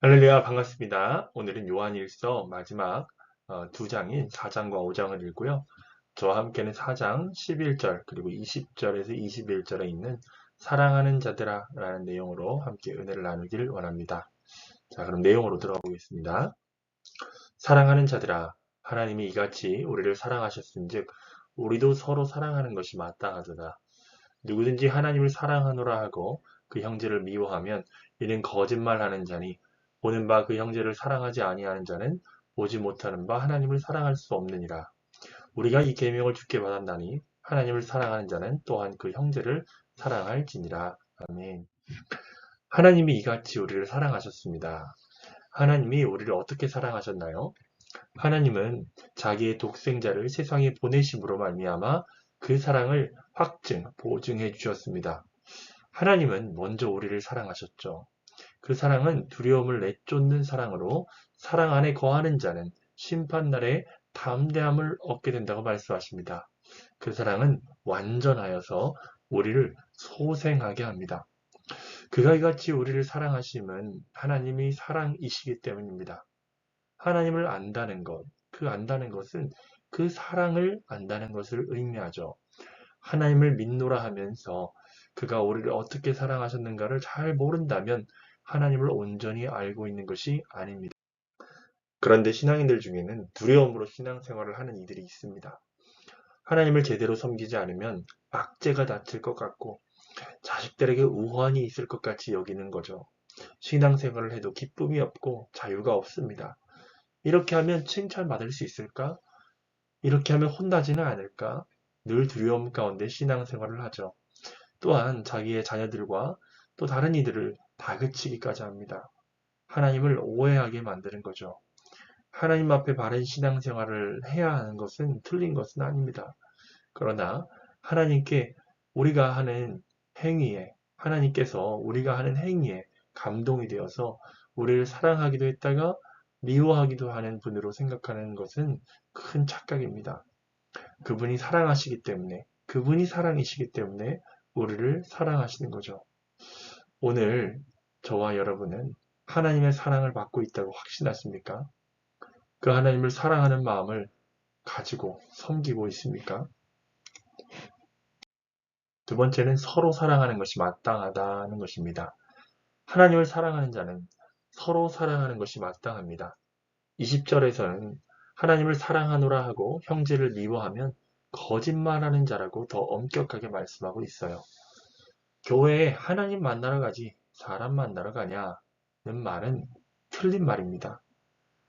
할렐루야 반갑습니다. 오늘은 요한일서 마지막 어, 두 장인 4장과 5장을 읽고요. 저와 함께는 4장 11절 그리고 20절에서 21절에 있는 사랑하는 자들아 라는 내용으로 함께 은혜를 나누길 원합니다. 자 그럼 내용으로 들어가 보겠습니다. 사랑하는 자들아 하나님이 이같이 우리를 사랑하셨은즉 우리도 서로 사랑하는 것이 마땅하도다. 누구든지 하나님을 사랑하노라 하고 그 형제를 미워하면 이는 거짓말하는 자니 보는 바 그 형제를 사랑하지 아니하는 자는 보지 못하는 바 하나님을 사랑할 수 없느니라. 우리가 이 계명을 주께 받았나니 하나님을 사랑하는 자는 또한 그 형제를 사랑할지니라. 아멘. 하나님이 이같이 우리를 사랑하셨습니다. 하나님이 우리를 어떻게 사랑하셨나요? 하나님은 자기의 독생자를 세상에 보내심으로 말미암아 그 사랑을 확증, 보증해 주셨습니다. 하나님은 먼저 우리를 사랑하셨죠. 그 사랑은 두려움을 내쫓는 사랑으로 사랑 안에 거하는 자는 심판날에 담대함을 얻게 된다고 말씀하십니다. 그 사랑은 완전하여서 우리를 소생하게 합니다. 그가 이같이 우리를 사랑하심은 하나님이 사랑이시기 때문입니다. 하나님을 안다는 것, 그 안다는 것은 그 사랑을 안다는 것을 의미하죠. 하나님을 믿노라 하면서 그가 우리를 어떻게 사랑하셨는가를 잘 모른다면 하나님을 온전히 알고 있는 것이 아닙니다. 그런데 신앙인들 중에는 두려움으로 신앙생활을 하는 이들이 있습니다. 하나님을 제대로 섬기지 않으면 악재가 닥칠 것 같고 자식들에게 우환이 있을 것 같이 여기는 거죠. 신앙생활을 해도 기쁨이 없고 자유가 없습니다. 이렇게 하면 칭찬받을 수 있을까? 이렇게 하면 혼나지는 않을까? 늘 두려움 가운데 신앙생활을 하죠. 또한 자기의 자녀들과 또 다른 이들을 다그치기까지 합니다. 하나님을 오해하게 만드는 거죠. 하나님 앞에 바른 신앙생활을 해야 하는 것은 틀린 것은 아닙니다. 그러나 하나님께 우리가 하는 행위에 하나님께서 우리가 하는 행위에 감동이 되어서 우리를 사랑하기도 했다가 미워하기도 하는 분으로 생각하는 것은 큰 착각입니다. 그분이 사랑하시기 때문에 그분이 사랑이시기 때문에 우리를 사랑하시는 거죠. 오늘 저와 여러분은 하나님의 사랑을 받고 있다고 확신하십니까? 그 하나님을 사랑하는 마음을 가지고 섬기고 있습니까? 두 번째는 서로 사랑하는 것이 마땅하다는 것입니다. 하나님을 사랑하는 자는 서로 사랑하는 것이 마땅합니다. 20절에서는 하나님을 사랑하노라 하고 형제를 미워하면 거짓말하는 자라고 더 엄격하게 말씀하고 있어요. 교회에 하나님 만나러 가지 사람 만나러 가냐는 말은 틀린 말입니다.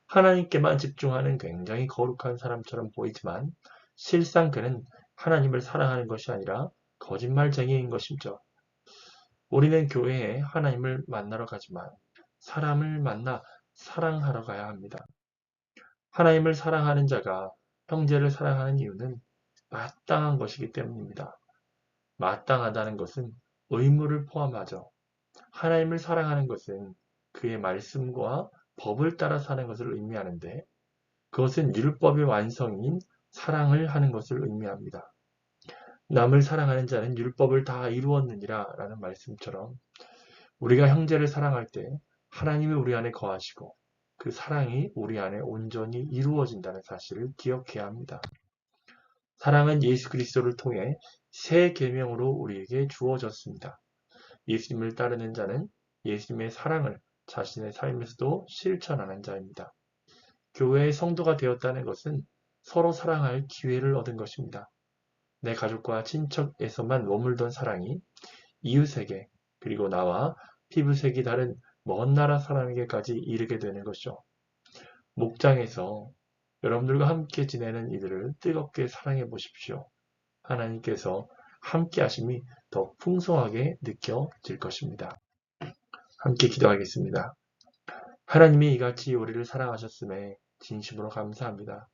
하나님께만 집중하는 굉장히 거룩한 사람처럼 보이지만 실상 그는 하나님을 사랑하는 것이 아니라 거짓말쟁이인 것이죠. 우리는 교회에 하나님을 만나러 가지만 사람을 만나 사랑하러 가야 합니다. 하나님을 사랑하는 자가 형제를 사랑하는 이유는 마땅한 것이기 때문입니다. 마땅하다는 것은 의무를 포함하죠. 하나님을 사랑하는 것은 그의 말씀과 법을 따라 사는 것을 의미하는데 그것은 율법의 완성인 사랑을 하는 것을 의미합니다. 남을 사랑하는 자는 율법을 다 이루었느니라 라는 말씀처럼 우리가 형제를 사랑할 때 하나님이 우리 안에 거하시고 그 사랑이 우리 안에 온전히 이루어진다는 사실을 기억해야 합니다. 사랑은 예수 그리스도를 통해 새 계명으로 우리에게 주어졌습니다. 예수님을 따르는 자는 예수님의 사랑을 자신의 삶에서도 실천하는 자입니다. 교회의 성도가 되었다는 것은 서로 사랑할 기회를 얻은 것입니다. 내 가족과 친척에서만 머물던 사랑이 이웃에게 그리고 나와 피부색이 다른 먼 나라 사람에게까지 이르게 되는 것이죠. 목장에서 여러분들과 함께 지내는 이들을 뜨겁게 사랑해 보십시오. 하나님께서 함께 하심이 더 풍성하게 느껴질 것입니다. 함께 기도하겠습니다. 하나님이 이같이 우리를 사랑하셨음에 진심으로 감사합니다.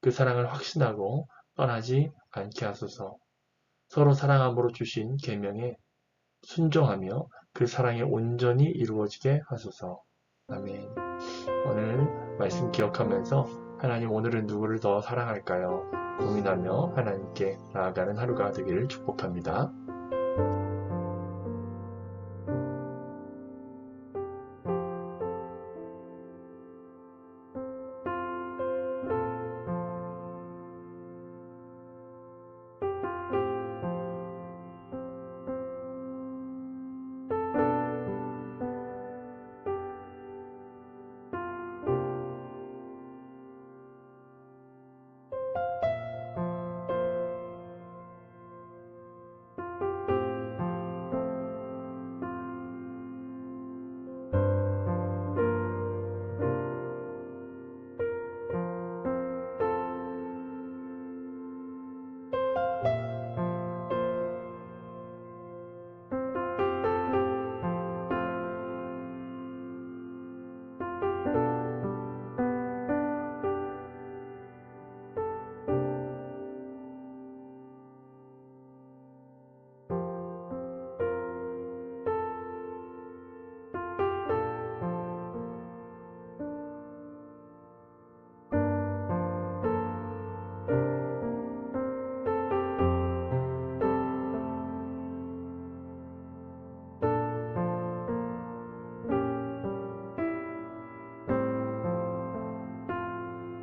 그 사랑을 확신하고 떠나지 않게 하소서. 서로 사랑함으로 주신 계명에 순종하며 그 사랑이 온전히 이루어지게 하소서. 아멘. 오늘 말씀 기억하면서 하나님 오늘은 누구를 더 사랑할까요? 고민하며 하나님께 나아가는 하루가 되기를 축복합니다.